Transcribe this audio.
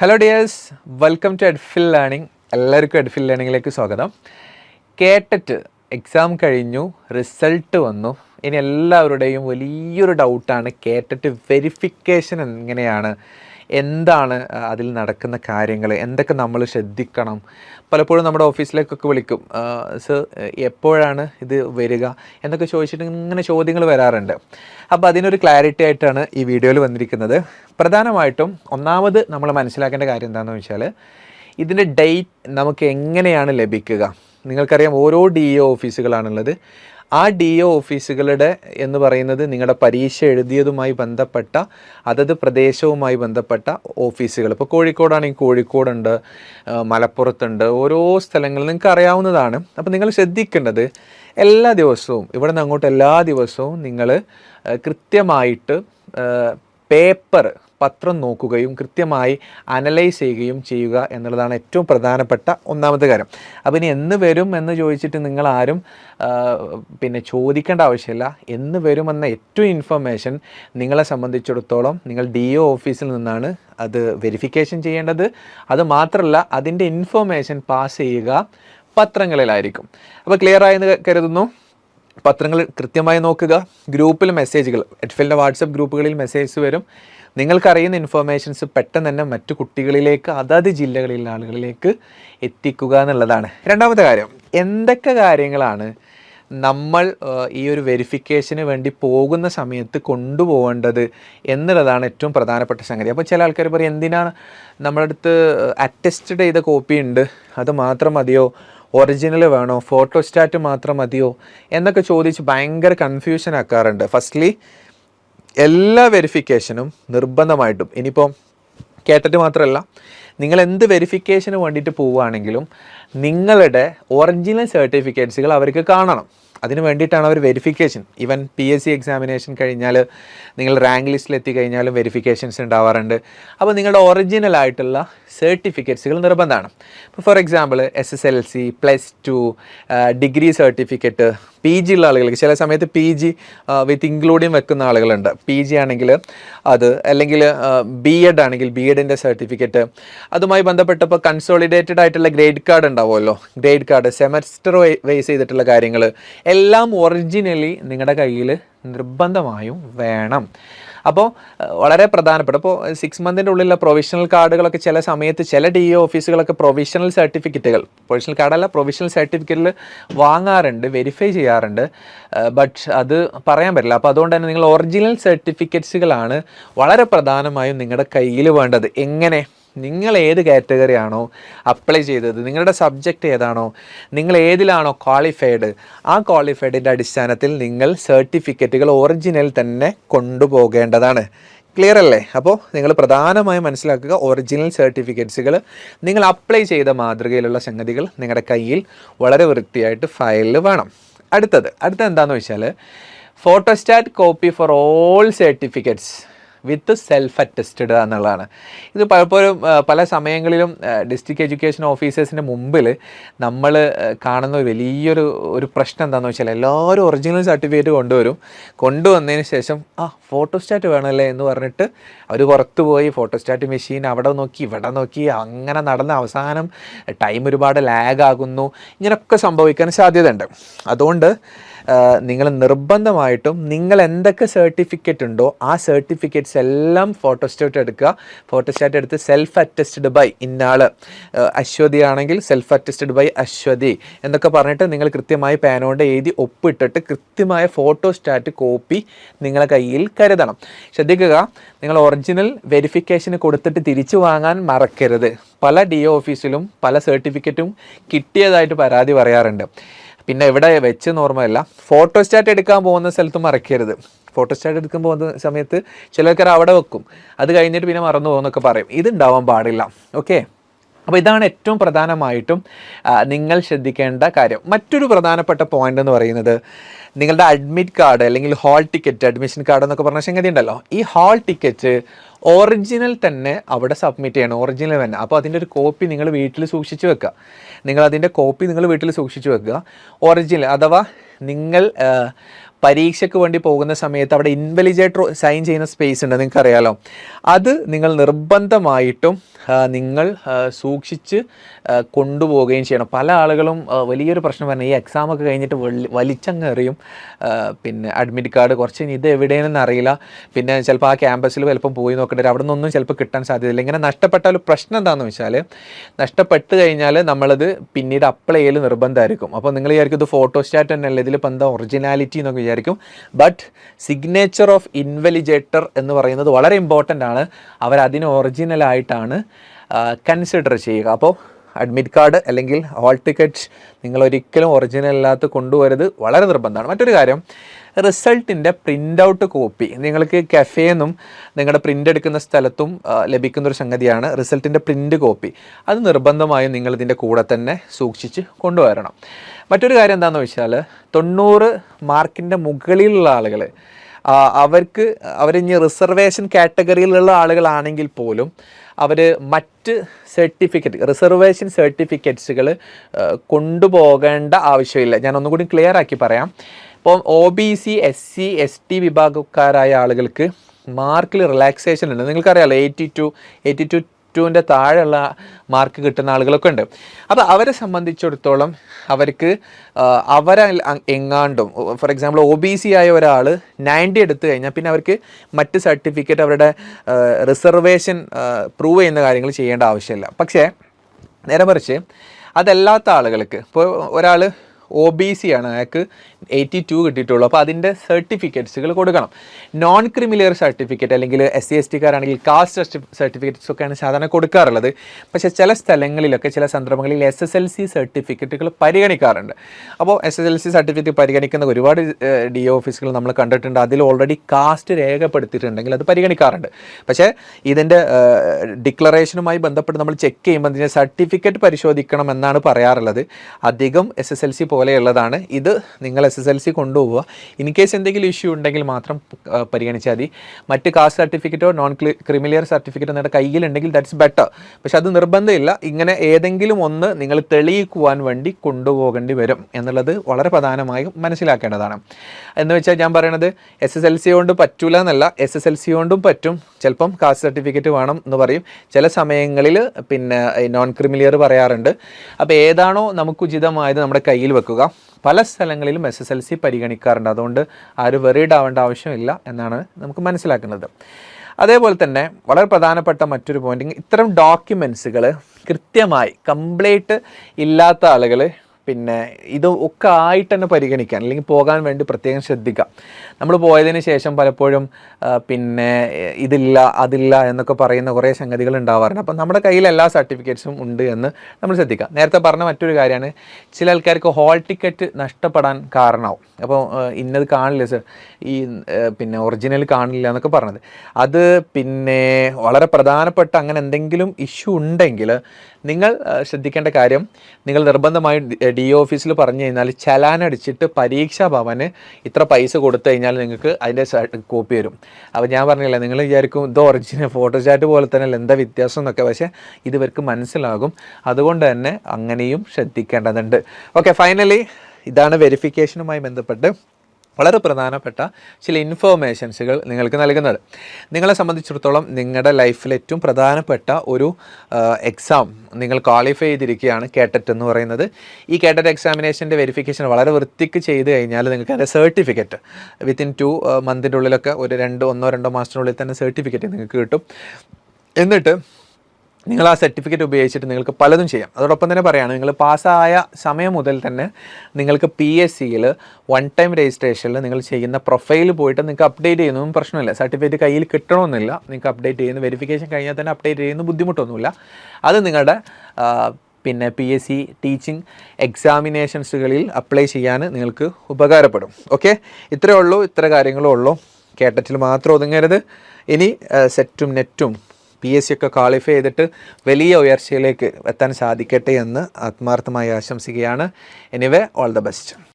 Hello dears welcome to Edfil learning എല്ലാവർക്കും എഡ്ഫിൽ ലേണിങ്ങിലേക്ക് സ്വാഗതം. കേട്ടിട്ട് എക്സാം കഴിഞ്ഞു റിസൾട്ട് വന്നു. ഇനി എല്ലാവരുടെയും വലിയൊരു ഡൗട്ടാണ് കേട്ടിട്ട് വെരിഫിക്കേഷൻ എങ്ങനെയാണ് എന്താണ് അതിൽ നടക്കുന്ന കാര്യങ്ങൾ എന്തൊക്കെ നമ്മൾ ശ്രദ്ധിക്കണം? പലപ്പോഴും നമ്മുടെ ഓഫീസിലേക്കൊക്കെ വിളിക്കും സർ എപ്പോഴാണ് ഇത് വരിക? എന്നൊക്കെ ചോദിച്ചിട്ട് ഇങ്ങനെ ചോദ്യങ്ങൾ വരാറുണ്ട്. അപ്പോൾ അതിനൊരു ക്ലാരിറ്റി ആയിട്ടാണ് ഈ വീഡിയോയിൽ വന്നിരിക്കുന്നത്. പ്രധാനമായിട്ടും ഒന്നാമത് നമ്മൾ മനസ്സിലാക്കേണ്ട കാര്യം എന്താണെന്ന് വെച്ചാൽ ഇതിന്റെ ഡേറ്റ് നമുക്ക് എങ്ങനെയാണ് ലഭിക്കുക? നിങ്ങൾക്കറിയാം ഓരോ ഡി ഒ ഓഫീസുകളാണുള്ളത്. ആ ഡി ഒ ഓഫീസുകളുടെ എന്ന് പറയുന്നത് നിങ്ങളുടെ പരീക്ഷ എഴുതിയതുമായി ബന്ധപ്പെട്ട അതത് പ്രദേശവുമായി ബന്ധപ്പെട്ട ഓഫീസുകൾ ഇപ്പോൾ കോഴിക്കോടാണെങ്കിൽ കോഴിക്കോടുണ്ട് മലപ്പുറത്തുണ്ട് ഓരോ സ്ഥലങ്ങളിൽ നിങ്ങൾക്ക് അറിയാവുന്നതാണ്. അപ്പോൾ നിങ്ങൾ ശ്രദ്ധിക്കേണ്ടത് എല്ലാ ദിവസവും ഇവിടെ നിന്ന് അങ്ങോട്ട് എല്ലാ ദിവസവും നിങ്ങൾ കൃത്യമായിട്ട് പേപ്പർ പത്രം നോക്കുകയും കൃത്യമായി അനലൈസ് ചെയ്യുകയും ചെയ്യുക എന്നുള്ളതാണ് ഏറ്റവും പ്രധാനപ്പെട്ട ഒന്നാമത്തെ കാര്യം. അപ്പം ഇനി എന്ന് വരും എന്ന് ചോദിച്ചിട്ട് നിങ്ങൾ ആരും പിന്നെ ചോദിക്കേണ്ട ആവശ്യമില്ല. എന്ന് വരുമെന്ന ഏറ്റവും ഇൻഫർമേഷൻ നിങ്ങളെ സംബന്ധിച്ചിടത്തോളം നിങ്ങൾ ഡി ഒ ഓഫീസിൽ നിന്നാണ് അത് വെരിഫിക്കേഷൻ ചെയ്യേണ്ടത്. അത് മാത്രമല്ല അതിന്റെ ഇൻഫർമേഷൻ പാസ് ചെയ്യുക പത്രങ്ങളിലായിരിക്കും. അപ്പോൾ ക്ലിയർ ആയെന്ന് കരുതുന്നു? പത്രങ്ങൾ കൃത്യമായി നോക്കുക. ഗ്രൂപ്പിൽ മെസ്സേജുകൾ എഡ്ഫിലിന്റെ വാട്സപ്പ് ഗ്രൂപ്പുകളിൽ മെസ്സേജ് വരും. നിങ്ങൾക്കറിയുന്ന ഇൻഫർമേഷൻസ് പെട്ടെന്ന് തന്നെ മറ്റു കുട്ടികളിലേക്ക് അതാത് ജില്ലകളിലെ ആളുകളിലേക്ക് എത്തിക്കുക എന്നുള്ളതാണ്. രണ്ടാമത്തെ കാര്യം എന്തൊക്കെ കാര്യങ്ങളാണ് നമ്മൾ ഈ ഒരു വെരിഫിക്കേഷന് വേണ്ടി പോകുന്ന സമയത്ത് കൊണ്ടുപോകേണ്ടത് എന്നുള്ളതാണ് ഏറ്റവും പ്രധാനപ്പെട്ട സംഗതി. അപ്പോൾ ചില ആൾക്കാർ പറയും എന്തിനാണ് നമ്മളടുത്ത് അറ്റസ്റ്റഡ് ചെയ്ത കോപ്പി ഉണ്ട്. അത് മാത്രം മതിയോ? ഒറിജിനൽ വേണോ? ഫോട്ടോസ്റ്റാറ്റ് മാത്രം മതിയോ? എന്നൊക്കെ ചോദിച്ച് ഭയങ്കര കൺഫ്യൂഷൻ ആക്കാറുണ്ട്. ഫസ്റ്റ്ലി എല്ലാ വെരിഫിക്കേഷനും നിർബന്ധമായിട്ടും. ഇനിയിപ്പോൾ കേട്ടിട്ട് മാത്രമല്ല നിങ്ങൾ എന്ത് വെരിഫിക്കേഷന് വേണ്ടിയിട്ട് പോവുകയാണെങ്കിലും നിങ്ങളുടെ ഒറിജിനൽ സർട്ടിഫിക്കറ്റ്സുകൾ അവർക്ക് കാണണം. അതിന് വേണ്ടിയിട്ടാണ് അവർ verification even P S C examination കഴിഞ്ഞാൽ നിങ്ങൾ റാങ്ക് ലിസ്റ്റിൽ എത്തിക്കഴിഞ്ഞാലും വെരിഫിക്കേഷൻസ് ഉണ്ടാവാറുണ്ട്. അപ്പോൾ നിങ്ങളുടെ ഒറിജിനൽ ആയിട്ടുള്ള സർട്ടിഫിക്കറ്റ്സുകൾ നിർബന്ധമാണ്. ഇപ്പോൾ for example S S L C plus two degree certificate P G ഉള്ള ആളുകൾക്ക് ചില സമയത്ത് പി ജി വിത്ത് ഇൻക്ലൂഡിങ് വെക്കുന്ന ആളുകളുണ്ട്. പി ജി ആണെങ്കിൽ അത് അല്ലെങ്കിൽ ബി എഡ് ആണെങ്കിൽ ബി എഡിന്റെ സർട്ടിഫിക്കറ്റ് അതുമായി ബന്ധപ്പെട്ടപ്പോൾ കൺസോളിഡേറ്റഡ് ആയിട്ടുള്ള ഗ്രേഡ് കാർഡ് ഉണ്ടാവുമല്ലോ. ഗ്രേഡ് കാർഡ് സെമസ്റ്റർ വൈസ് ചെയ്തിട്ടുള്ള കാര്യങ്ങൾ എല്ലാം ഒറിജിനലി നിങ്ങളുടെ കയ്യിൽ നിർബന്ധമായും വേണം. അപ്പോൾ വളരെ പ്രധാനപ്പെട്ട ഇപ്പോൾ സിക്സ് മന്തിന്റെ ഉള്ളിലുള്ള പ്രൊവിഷണൽ കാർഡുകളൊക്കെ ചില സമയത്ത് ചില ഡി എ ഓഫീസുകളൊക്കെ പ്രൊവിഷണൽ സർട്ടിഫിക്കറ്റുകൾ പ്രൊവിഷണൽ കാർഡല്ല പ്രൊവിഷണൽ സർട്ടിഫിക്കറ്റിൽ വാങ്ങാറുണ്ട് വെരിഫൈ ചെയ്യാറുണ്ട്. ബട്ട് അത് പറയാൻ പറ്റില്ല. അപ്പോൾ അതുകൊണ്ട് തന്നെ നിങ്ങൾ ഒറിജിനൽ സർട്ടിഫിക്കറ്റ്സുകളാണ് വളരെ പ്രധാനമായും നിങ്ങളുടെ കയ്യിൽ വേണ്ടത്. എങ്ങനെ? നിങ്ങൾ ഏത് കാറ്റഗറി ആണോ അപ്ലൈ ചെയ്തത്? നിങ്ങളുടെ സബ്ജക്റ്റ് ഏതാണോ? നിങ്ങൾ ഏതിലാണോ ക്വാളിഫൈഡ് ആ ക്വാളിഫൈഡിന്റെ അടിസ്ഥാനത്തിൽ നിങ്ങൾ സർട്ടിഫിക്കറ്റുകൾ ഒറിജിനൽ തന്നെ കൊണ്ടുപോകേണ്ടതാണ്. ക്ലിയർ അല്ലേ? അപ്പോൾ നിങ്ങൾ പ്രധാനമായും മനസ്സിലാക്കുക ഒറിജിനൽ സർട്ടിഫിക്കറ്റ്സുകൾ നിങ്ങൾ അപ്ലൈ ചെയ്ത മാതൃകയിലുള്ള സംഗതികൾ നിങ്ങളുടെ കയ്യിൽ വളരെ വൃത്തിയായിട്ട് ഫയലിൽ വേണം. അടുത്തത് അടുത്തത് എന്താണെന്ന് വെച്ചാൽ photostat copy for all certificates with self attested എന്നുള്ളതാണ്. ഇത് പലപ്പോഴും പല സമയങ്ങളിലും ഡിസ്ട്രിക്ട് എഡ്യൂക്കേഷൻ ഓഫീസേഴ്സിന്റെ മുമ്പിൽ നമ്മൾ കാണുന്ന വലിയൊരു ഒരു പ്രശ്നം എന്താണെന്ന് വെച്ചാൽ എല്ലാവരും ഒറിജിനൽ സർട്ടിഫിക്കറ്റ് കൊണ്ടുവരും. കൊണ്ടുവന്നതിന് ശേഷം ആ ഫോട്ടോസ്റ്റാറ്റ് വേണമല്ലേ? എന്ന് പറഞ്ഞിട്ട് അവർ പുറത്ത് പോയി ഫോട്ടോസ്റ്റാറ്റ് മെഷീൻ അവിടെ നോക്കി ഇവിടെ നോക്കി അങ്ങനെ നടന്ന അവസാനം ടൈം ഒരുപാട് ലാഗ് ആകുന്നു. ഇങ്ങനെയൊക്കെ സംഭവിക്കാൻ സാധ്യതയുണ്ട്. അതുകൊണ്ട് നിങ്ങൾ നിർബന്ധമായിട്ടും നിങ്ങൾ എന്തൊക്കെ സർട്ടിഫിക്കറ്റ് ഉണ്ടോ ആ സർട്ടിഫിക്കറ്റ്സ് എല്ലാം ഫോട്ടോസ്റ്റാറ്റ് എടുക്കുക. ഫോട്ടോസ്റ്റാറ്റ് എടുത്ത് സെൽഫ് അറ്റസ്റ്റഡ് ബൈ ഇന്നാൾ അശ്വതി ആണെങ്കിൽ സെൽഫ് അറ്റസ്റ്റഡ് ബൈ അശ്വതി എന്നൊക്കെ പറഞ്ഞിട്ട് നിങ്ങൾ കൃത്യമായി പാനോണ്ട് എഴുതി ഒപ്പിട്ടിട്ട് കൃത്യമായ ഫോട്ടോസ്റ്റാറ്റ് കോപ്പി നിങ്ങളെ കയ്യിൽ കരുതണം. ശ്രദ്ധിക്കുക നിങ്ങൾ ഒറിജിനൽ വെരിഫിക്കേഷന് കൊടുത്തിട്ട് തിരിച്ചു വാങ്ങാൻ മറക്കരുത്. പല ഡി ഓഫീസിലും പല സർട്ടിഫിക്കറ്റും കിട്ടിയതായിട്ട് പരാതി പറയാറുണ്ട്. പിന്നെ ഇവിടെ വെച്ച് ഓർമ്മയില്ല. ഫോട്ടോസ്റ്റാറ്റ് എടുക്കാൻ പോകുന്ന സ്ഥലത്ത് മറക്കരുത്. ഫോട്ടോസ്റ്റാറ്റ് എടുക്കാൻ പോകുന്ന സമയത്ത് ചിലർക്കാർ അവിടെ വെക്കും. അത് കഴിഞ്ഞിട്ട് പിന്നെ മറന്നു പോകുന്നൊക്കെ പറയും. ഇത് ഉണ്ടാവാൻ പാടില്ല. ഓക്കെ അപ്പോൾ ഇതാണ് ഏറ്റവും പ്രധാനമായിട്ടും നിങ്ങൾ ശ്രദ്ധിക്കേണ്ട കാര്യം. മറ്റൊരു പ്രധാനപ്പെട്ട പോയിന്റ് എന്ന് പറയുന്നത് നിങ്ങളുടെ അഡ്മിറ്റ് കാർഡ് അല്ലെങ്കിൽ ഹാൾ ടിക്കറ്റ് അഡ്മിഷൻ കാർഡ് എന്നൊക്കെ പറഞ്ഞ സംഗതി ഉണ്ടല്ലോ. ഈ ഹാൾ ടിക്കറ്റ് ഒറിജിനൽ തന്നെ അവിടെ സബ്മിറ്റ് ചെയ്യണം. ഒറിജിനൽ തന്നെ. അപ്പോൾ അതിന്റെ ഒരു കോപ്പി നിങ്ങൾ വീട്ടിൽ സൂക്ഷിച്ച് വെക്കുക. നിങ്ങൾ അതിന്റെ കോപ്പി നിങ്ങൾ വീട്ടിൽ സൂക്ഷിച്ച് വെക്കുക. ഒറിജിനൽ അഥവാ നിങ്ങൾ പരീക്ഷയ്ക്ക് വേണ്ടി പോകുന്ന സമയത്ത് അവിടെ ഇൻവെലിജേറ്റർ സൈൻ ചെയ്യുന്ന സ്പേസ് ഉണ്ട് നിങ്ങൾക്ക് അറിയാലോ അത് നിങ്ങൾ നിർബന്ധമായിട്ടും നിങ്ങൾ സൂക്ഷിച്ച് കൊണ്ടുപോവുകയും ചെയ്യണം. പല ആളുകളും വലിയൊരു പ്രശ്നം പറഞ്ഞാൽ ഈ എക്സാമൊക്കെ കഴിഞ്ഞിട്ട് വലിച്ചങ്ങെറിയും പിന്നെ അഡ്മിറ്റ് കാർഡ് കുറച്ച് ഇത് എവിടെയാണെന്ന് അറിയില്ല. പിന്നെ ചിലപ്പോൾ ആ ക്യാമ്പസിൽ ചിലപ്പം പോയി നോക്കേണ്ടി വരും. അവിടെ നിന്നൊന്നും ചിലപ്പോൾ കിട്ടാൻ സാധ്യതയില്ല. ഇങ്ങനെ നഷ്ടപ്പെട്ടാൽ പ്രശ്നം എന്താണെന്ന് വെച്ചാൽ നഷ്ടപ്പെട്ട് കഴിഞ്ഞാൽ നമ്മളത് പിന്നീട് അപ്ലൈ ചെയ്യൽ നിർബന്ധമായിരിക്കും. അപ്പോൾ നിങ്ങൾ വിചാരിക്കും ഇത് ഫോട്ടോസ്റ്റാറ്റ് തന്നെയല്ലേ ഇതിലിപ്പോൾ എന്താ ഒറിജിനാലിറ്റി എന്നൊക്കെ വിചാരിക്കും. ബട്ട് സിഗ്നേച്ചർ ഓഫ് ഇൻവെലിജേറ്റർ എന്ന് പറയുന്നത് വളരെ ഇമ്പോർട്ടന്റ് ആണ്. അവരതിന് ഒറിജിനലായിട്ടാണ് കൺസിഡർ ചെയ്യുക. അപ്പോൾ അഡ്മിറ്റ് കാർഡ് അല്ലെങ്കിൽ ഹോൾ ടിക്കറ്റ് നിങ്ങൾ ഒരിക്കലും ഒറിജിനൽ അല്ലാത്ത കൊണ്ടുവരുന്നത് വളരെ നിർബന്ധമാണ്. മറ്റൊരു കാര്യം റിസൾട്ടിന്റെ പ്രിന്റ് ഔട്ട് കോപ്പി. നിങ്ങൾക്ക് കഫേന്നും നിങ്ങളുടെ പ്രിന്റ് എടുക്കുന്ന സ്ഥലത്തും ലഭിക്കുന്ന ഒരു സംഗതിയാണ് റിസൾട്ടിന്റെ പ്രിന്റ് കോപ്പി. അത് നിർബന്ധമായും നിങ്ങളിതിന്റെ കൂടെ തന്നെ സൂക്ഷിച്ച് കൊണ്ടുവരണം. മറ്റൊരു കാര്യം എന്താണെന്ന് വെച്ചാൽ തൊണ്ണൂറ് മാർക്കിന്റെ മുകളിലുള്ള ആളുകൾ അവർക്ക് അവരിഞ്ഞ് റിസർവേഷൻ കാറ്റഗറിയിലുള്ള ആളുകളാണെങ്കിൽ പോലും അവർ മറ്റ് സർട്ടിഫിക്കറ്റ് റിസർവേഷൻ സർട്ടിഫിക്കറ്റ്സുകൾ കൊണ്ടുപോകേണ്ട ആവശ്യമില്ല. ഞാൻ ഒന്നുകൂടി ക്ലിയർ ആക്കി പറയാം. ഇപ്പോൾ O B C S C S T വിഭാഗക്കാരായ ആളുകൾക്ക് മാർക്കിൽ റിലാക്സേഷൻ ഉണ്ട്. നിങ്ങൾക്കറിയാലോ എയ്റ്റി ടു എയ്റ്റി ടു ടുവിന്റെ താഴെയുള്ള മാർക്ക് കിട്ടുന്ന ആളുകളൊക്കെ ഉണ്ട്. അപ്പോൾ അവരെ സംബന്ധിച്ചിടത്തോളം അവർക്ക് അവരെ എങ്ങാണ്ടും for example O B C ആയ ഒരാൾ നയന്റി എടുത്തു കഴിഞ്ഞാൽ പിന്നെ അവർക്ക് മറ്റ് സർട്ടിഫിക്കറ്റ് അവരുടെ റിസർവേഷൻ പ്രൂവ് ചെയ്യുന്ന കാര്യങ്ങൾ ചെയ്യേണ്ട ആവശ്യമില്ല. പക്ഷേ നേരെ മറിച്ച് അതല്ലാത്ത ആളുകൾക്ക് ഇപ്പോൾ ഒരാൾ ഒ ബി സി ആണ് അയാൾക്ക് എയ്റ്റി ടു കിട്ടിയിട്ടുള്ളൂ. അപ്പോൾ അതിന്റെ സർട്ടിഫിക്കറ്റ്സുകൾ കൊടുക്കണം. നോൺ ക്രിമിലിയർ സർട്ടിഫിക്കറ്റ് അല്ലെങ്കിൽ എസ് സി എസ് ടിക്കാരാണെങ്കിൽ കാസ്റ്റ് സർട്ടിഫിക്കറ്റ്സ് ഒക്കെയാണ് സാധാരണ കൊടുക്കാറുള്ളത്. പക്ഷേ ചില സ്ഥലങ്ങളിലൊക്കെ ചില സന്ദർഭങ്ങളിൽ എസ് എസ് എൽ സി സർട്ടിഫിക്കറ്റുകൾ പരിഗണിക്കാറുണ്ട്. അപ്പോൾ S S L C certificate പരിഗണിക്കുന്ന ഒരുപാട് ഡി ഓഫീസുകൾ നമ്മൾ കണ്ടിട്ടുണ്ട്. അതിൽ ഓൾറെഡി കാസ്റ്റ് രേഖപ്പെടുത്തിയിട്ടുണ്ടെങ്കിൽ അത് പരിഗണിക്കാറുണ്ട്. പക്ഷേ ഇതിന്റെ ഡിക്ലറേഷനുമായി ബന്ധപ്പെട്ട് നമ്മൾ ചെക്ക് ചെയ്യുമ്പോൾ ഇതിന്റെ സർട്ടിഫിക്കറ്റ് പരിശോധിക്കണം എന്നാണ് പറയാറുള്ളത്. അധികം എസ് എസ് എൽ സി പോലെയുള്ളതാണ്. ഇത് നിങ്ങൾ എസ് എസ് എൽ സി കൊണ്ടുപോവുക. ഇൻ കേസ് എന്തെങ്കിലും ഇഷ്യൂ ഉണ്ടെങ്കിൽ മാത്രം പരിഗണിച്ചാൽ മതി. മറ്റ് കാസ്റ്റ് സർട്ടിഫിക്കറ്റോ നോൺ ക്രിമിലിയർ സർട്ടിഫിക്കറ്റോ നിങ്ങളുടെ കയ്യിലുണ്ടെങ്കിൽ ദാറ്റ്സ് ബെറ്റർ പക്ഷെ അത് നിർബന്ധമില്ല. ഇങ്ങനെ ഏതെങ്കിലും ഒന്ന് നിങ്ങൾ തെളിയിക്കുവാൻ വേണ്ടി കൊണ്ടുപോകേണ്ടി വരും എന്നുള്ളത് വളരെ പ്രധാനമായും മനസ്സിലാക്കേണ്ടതാണ്. എന്ന് വെച്ചാൽ ഞാൻ പറയണത് എസ് എസ് എൽ സി കൊണ്ട് പറ്റൂല എന്നല്ല. എസ് എസ് എൽ സി കൊണ്ടും പറ്റും. ചിലപ്പം കാസ്റ്റ് സർട്ടിഫിക്കറ്റ് വേണം എന്ന് പറയും. ചില സമയങ്ങളിൽ പിന്നെ നോൺ ക്രിമിലിയർ പറയാറുണ്ട്. അപ്പോൾ ഏതാണോ നമുക്ക് ഉചിതമായത് നമ്മുടെ കയ്യിൽ വെക്കുക പല സ്ഥലങ്ങളിലും എസ് എസ് എൽ സി പരിഗണിക്കാറുണ്ട്. അതുകൊണ്ട് ആരും വെറീഡ് ആവേണ്ട ആവശ്യമില്ല എന്നാണ് നമുക്ക് മനസ്സിലാക്കുന്നത്. അതേപോലെ തന്നെ വളരെ പ്രധാനപ്പെട്ട മറ്റൊരു പോയിന്റ് ഇത്തരം ഡോക്യുമെൻസുകൾ കൃത്യമായി കംപ്ലീറ്റ് ഇല്ലാത്ത ആളുകൾ പിന്നെ ഇത് ഒക്കെ ആയിട്ട് തന്നെ പരിഗണിക്കാൻ അല്ലെങ്കിൽ പോകാൻ വേണ്ടി പ്രത്യേകം ശ്രദ്ധിക്കുക നമ്മൾ പോയതിന് ശേഷം പലപ്പോഴും പിന്നെ ഇതില്ല അതില്ല എന്നൊക്കെ പറയുന്ന കുറേ സംഗതികൾ ഉണ്ടാവാറുണ്ട്. അപ്പം നമ്മുടെ കയ്യിൽ എല്ലാ സർട്ടിഫിക്കറ്റ്സും ഉണ്ട് എന്ന് നമ്മൾ ശ്രദ്ധിക്കുക നേരത്തെ പറഞ്ഞ മറ്റൊരു കാര്യമാണ് ചില ആൾക്കാർക്ക് ഹോൾ ടിക്കറ്റ് നഷ്ടപ്പെടാൻ കാരണമാവും. അപ്പോൾ ഇന്നത് കാണില്ല സർ. ഈ പിന്നെ ഒറിജിനൽ കാണില്ല എന്നൊക്കെ പറഞ്ഞത്. അത് പിന്നെ വളരെ പ്രധാനപ്പെട്ട അങ്ങനെ എന്തെങ്കിലും ഇഷ്യൂ ഉണ്ടെങ്കിൽ നിങ്ങൾ ശ്രദ്ധിക്കേണ്ട കാര്യം നിങ്ങൾ നിർബന്ധമായും ഡി ഓഫീസിൽ പറഞ്ഞു കഴിഞ്ഞാൽ ചലാൻ അടിച്ചിട്ട് പരീക്ഷാ ഭവന് ഇത്ര പൈസ കൊടുത്തു കഴിഞ്ഞാൽ നിങ്ങൾക്ക് അതിന്റെ കോപ്പി വരും. അപ്പോൾ ഞാൻ പറഞ്ഞില്ലേ നിങ്ങൾ വിചാരിക്കും ഇത് ഒറിജിനൽ ചാറ്റ് പോലെ തന്നെ എന്താ വ്യത്യാസം എന്നൊക്കെ. പക്ഷേ ഇത് ഇവർക്ക് മനസ്സിലാകും. അതുകൊണ്ട് തന്നെ അങ്ങനെയും ശ്രദ്ധിക്കേണ്ടതുണ്ട്. ഓക്കെ ഫൈനലി ഇതാണ് വെരിഫിക്കേഷനുമായി ബന്ധപ്പെട്ട് വളരെ പ്രധാനപ്പെട്ട ചില ഇൻഫോർമേഷൻസുകൾ നിങ്ങൾക്ക് നൽകുന്നത്. നിങ്ങളെ സംബന്ധിച്ചിടത്തോളം നിങ്ങളുടെ ലൈഫിൽ ഏറ്റവും പ്രധാനപ്പെട്ട ഒരു എക്സാം നിങ്ങൾ ക്വാളിഫൈ ചെയ്തിരിക്കുകയാണ് കേട്ടറ്റ് എന്ന് പറയുന്നത്. ഈ കേട്ടറ്റ് എക്സാമിനേഷന്റെ വെരിഫിക്കേഷൻ വളരെ വൃത്തിക്ക് ചെയ്ത് കഴിഞ്ഞാൽ നിങ്ങൾക്ക് അതിന്റെ സർട്ടിഫിക്കറ്റ് വിത്തിൻ ടു മന്തിന്റെ ഉള്ളിലൊക്കെ ഒരു രണ്ട് ഒന്നോ രണ്ടോ മാസത്തിനുള്ളിൽ തന്നെ സർട്ടിഫിക്കറ്റ് നിങ്ങൾക്ക് കിട്ടും. എന്നിട്ട് നിങ്ങൾ ആ സർട്ടിഫിക്കറ്റ് ഉപയോഗിച്ചിട്ട് നിങ്ങൾക്ക് പലതും ചെയ്യാം. അതോടൊപ്പം തന്നെ പറയുകയാണ് നിങ്ങൾ പാസ്സായ സമയം മുതൽ തന്നെ നിങ്ങൾക്ക് പി എസ് സിയിൽ വൺ ടൈം രജിസ്ട്രേഷനിൽ നിങ്ങൾ ചെയ്യുന്ന പ്രൊഫൈൽ പോയിട്ട് നിങ്ങൾക്ക് അപ്ഡേറ്റ് ചെയ്യുന്നതും പ്രശ്നമില്ല. സർട്ടിഫിക്കറ്റ് കയ്യിൽ കിട്ടണമെന്നില്ല. നിങ്ങൾക്ക് അപ്ഡേറ്റ് ചെയ്യുന്ന വെരിഫിക്കേഷൻ കഴിഞ്ഞാൽ തന്നെ അപ്ഡേറ്റ് ചെയ്യുന്ന ബുദ്ധിമുട്ടൊന്നുമില്ല. അത് നിങ്ങളുടെ പിന്നെ പി എസ് സി ടീച്ചിങ് എക്സാമിനേഷൻസുകളിൽ അപ്ലൈ ചെയ്യാൻ നിങ്ങൾക്ക് ഉപകാരപ്പെടും. ഓക്കെ ഇത്രയേ ഉള്ളൂ. ഇത്ര കാര്യങ്ങളേ ഉള്ളൂ. കേട്ടറ്റിൽ മാത്രം ഒതുങ്ങരുത്. ഇനി സെറ്റും നെറ്റും പി എസ് സി ഒക്കെ ക്വാളിഫൈ ചെയ്തിട്ട് വലിയ ഉയർച്ചയിലേക്ക് എത്താൻ സാധിക്കട്ടെ എന്ന് ആത്മാർത്ഥമായി ആശംസിക്കുകയാണ്. Anyway all the best